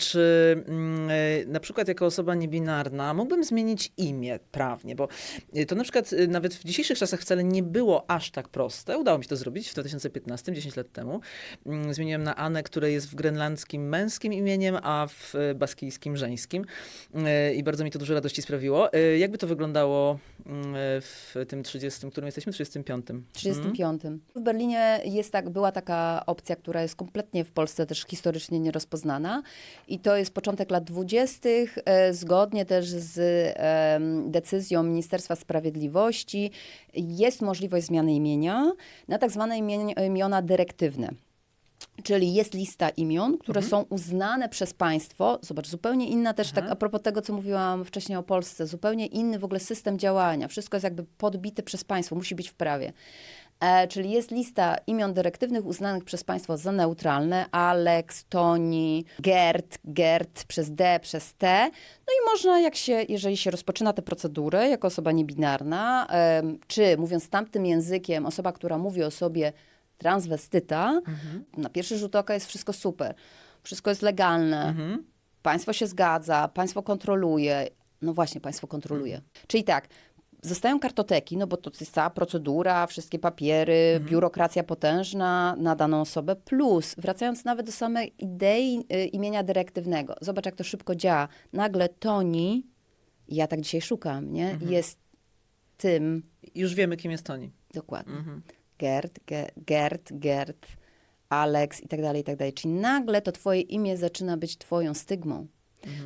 czy mm, e, na przykład jako osoba niebinarna mógłbym zmienić imię prawnie? Bo e, to na przykład e, nawet w dzisiejszych czasach wcale nie było aż tak proste. Udało mi się to zrobić w 2015, 10 lat temu. Mm, Zmieniłem na Anę, które jest w grenlandzkim męskim imieniem, a w baskijskim żeńskim. I bardzo mi to dużo radości sprawiło. Jakby to wyglądało mm, w tym 30, którym jesteśmy, 35? 35. W Berlinie jest tak, była taka opcja, która jest kompletnie w Polsce też historycznie nierozpoznana i to jest początek lat 20., e, zgodnie też z decyzją Ministerstwa Sprawiedliwości jest możliwość zmiany imienia na tak zwane imiona dyrektywne. Czyli jest lista imion, które są uznane przez państwo. Zobacz, zupełnie inna też, tak a propos tego, co mówiłam wcześniej o Polsce, zupełnie inny w ogóle system działania. Wszystko jest jakby podbite przez państwo, musi być w prawie. E, czyli jest lista imion dyrektywnych uznanych przez państwo za neutralne. Alex, Toni, Gert, Gert przez D, przez T. No i można, jak się, jeżeli się rozpoczyna tę procedurę jako osoba niebinarna, czy mówiąc tamtym językiem, osoba, która mówi o sobie transwestyta, na pierwszy rzut oka jest wszystko super. Wszystko jest legalne. Państwo się zgadza, państwo kontroluje. No właśnie, państwo kontroluje. Czyli tak, zostają kartoteki, no bo to jest cała procedura, wszystkie papiery, biurokracja potężna na daną osobę, plus wracając nawet do samej idei y, imienia dyrektywnego. Zobacz, jak to szybko działa. Nagle Toni, ja tak dzisiaj szukam, nie? Jest tym, Już wiemy, kim jest Toni. Dokładnie. Gerd, Ge, Gerd, Gerd, Alex i tak dalej, i tak dalej. Czyli nagle to twoje imię zaczyna być twoją stygmą.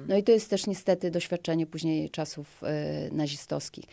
No i to jest też niestety doświadczenie później czasów y, nazistowskich.